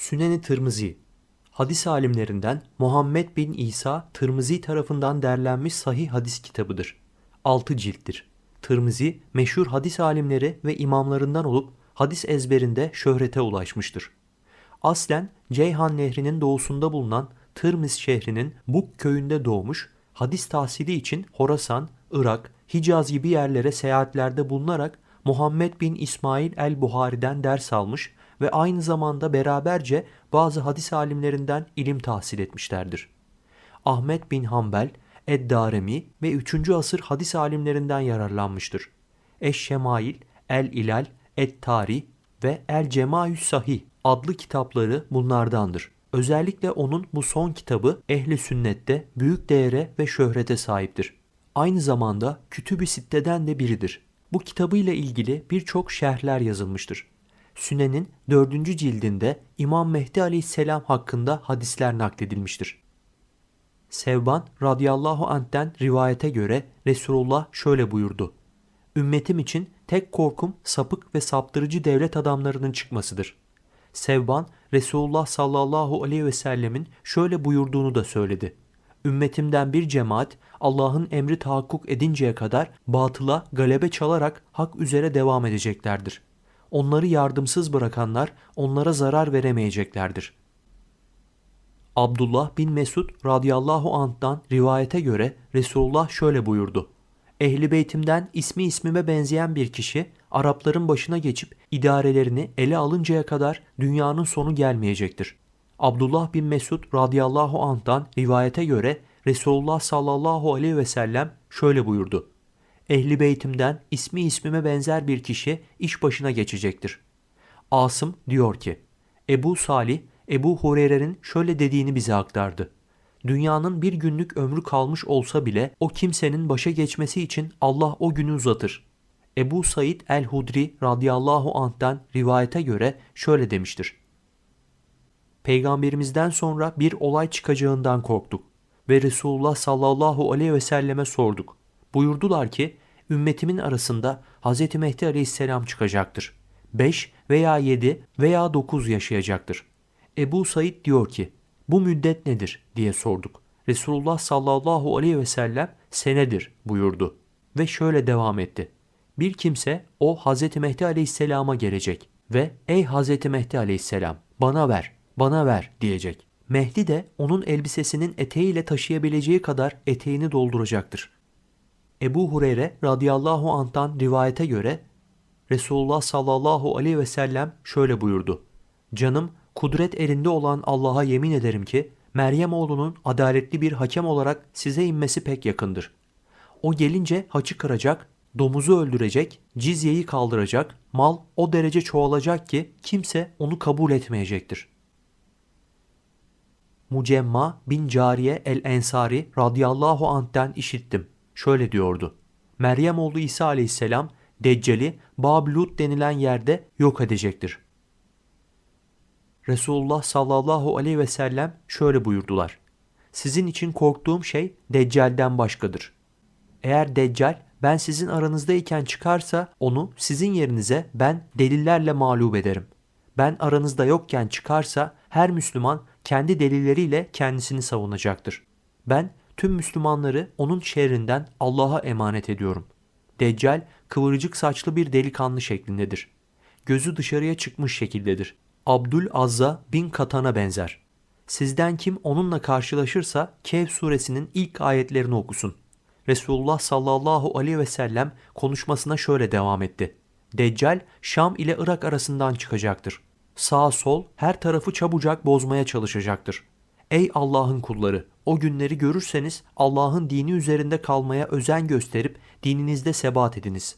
Sünen-i Tirmizi Hadis alimlerinden Muhammed bin İsa Tirmizi tarafından derlenmiş sahih hadis kitabıdır. 6 cilttir. Tirmizi meşhur hadis alimleri ve imamlarından olup hadis ezberinde şöhrete ulaşmıştır. Aslen Ceyhan Nehri'nin doğusunda bulunan Tırmiz şehrinin Buk köyünde doğmuş, hadis tahsili için Horasan, Irak, Hicaz gibi yerlere seyahatlerde bulunarak Muhammed bin İsmail el-Buhari'den ders almış ve aynı zamanda beraberce bazı hadis alimlerinden ilim tahsil etmişlerdir. Ahmet bin Hanbel, Ed-Darimi ve 3. asır hadis alimlerinden yararlanmıştır. Eş-Şemail, El-İlal, Et-Tari ve El-Cemaü's Sahih adlı kitapları bunlardandır. Özellikle onun bu son kitabı ehli sünnette büyük değere ve şöhrete sahiptir. Aynı zamanda Kütüb-i Sitte'den de biridir. Bu kitabıyla ilgili birçok şerhler yazılmıştır. Sünen'in 4. cildinde İmam Mehdi aleyhisselam hakkında hadisler nakledilmiştir. Sevban radıyallahu anh'ten rivayete göre Resulullah şöyle buyurdu. Ümmetim için tek korkum sapık ve saptırıcı devlet adamlarının çıkmasıdır. Sevban Resulullah sallallahu aleyhi ve sellemin şöyle buyurduğunu da söyledi. Ümmetimden bir cemaat Allah'ın emri tahakkuk edinceye kadar batıla galebe çalarak hak üzere devam edeceklerdir. Onları yardımsız bırakanlar onlara zarar veremeyeceklerdir. Abdullah bin Mesud radıyallahu anh'tan rivayete göre Resulullah şöyle buyurdu. Ehli beytimden ismi ismime benzeyen bir kişi Arapların başına geçip idarelerini ele alıncaya kadar dünyanın sonu gelmeyecektir. Abdullah bin Mesud radıyallahu anh'tan rivayete göre Resulullah sallallahu aleyhi ve sellem şöyle buyurdu. Ehli beytimden ismi ismime benzer bir kişi iş başına geçecektir. Asım diyor ki, Ebu Salih, Ebu Hureyre'nin şöyle dediğini bize aktardı. Dünyanın bir günlük ömrü kalmış olsa bile o kimsenin başa geçmesi için Allah o günü uzatır. Ebu Said el-Hudri radıyallahu anh'ten rivayete göre şöyle demiştir. Peygamberimizden sonra bir olay çıkacağından korktuk ve Resulullah sallallahu aleyhi ve selleme sorduk. Buyurdular ki ümmetimin arasında Hz. Mehdi aleyhisselam çıkacaktır. 5 veya 7 veya 9 yaşayacaktır. Ebu Said diyor ki bu müddet nedir diye sorduk. Resulullah sallallahu aleyhi ve sellem senedir buyurdu ve şöyle devam etti. Bir kimse o Hz. Mehdi aleyhisselama gelecek ve ey Hz. Mehdi aleyhisselam bana ver, bana ver diyecek. Mehdi de onun elbisesinin eteğiyle taşıyabileceği kadar eteğini dolduracaktır. Ebu Hureyre radıyallahu anh'tan rivayete göre Resulullah sallallahu aleyhi ve sellem şöyle buyurdu. Canım kudret elinde olan Allah'a yemin ederim ki Meryem oğlunun adaletli bir hakem olarak size inmesi pek yakındır. O gelince haçı kıracak, domuzu öldürecek, cizyeyi kaldıracak, mal o derece çoğalacak ki kimse onu kabul etmeyecektir. Mucemma bin Cariye el-Ensari radıyallahu anh'ten işittim. Şöyle diyordu. Meryem oğlu İsa aleyhisselam Deccali Bablut denilen yerde yok edecektir. Resulullah sallallahu aleyhi ve sellem şöyle buyurdular. Sizin için korktuğum şey Deccal'den başkadır. Eğer Deccal ben sizin aranızdayken çıkarsa onu sizin yerinize ben delillerle mağlup ederim. Ben aranızda yokken çıkarsa her Müslüman kendi delilleriyle kendisini savunacaktır. Ben tüm Müslümanları onun şerrinden Allah'a emanet ediyorum. Deccal kıvırcık saçlı bir delikanlı şeklindedir. Gözü dışarıya çıkmış şekildedir. Abdül Azza bin Katan'a benzer. Sizden kim onunla karşılaşırsa Kehf suresinin ilk ayetlerini okusun. Resulullah sallallahu aleyhi ve sellem konuşmasına şöyle devam etti. Deccal Şam ile Irak arasından çıkacaktır. Sağ sol her tarafı çabucak bozmaya çalışacaktır. Ey Allah'ın kulları! O günleri görürseniz Allah'ın dini üzerinde kalmaya özen gösterip dininizde sebat ediniz.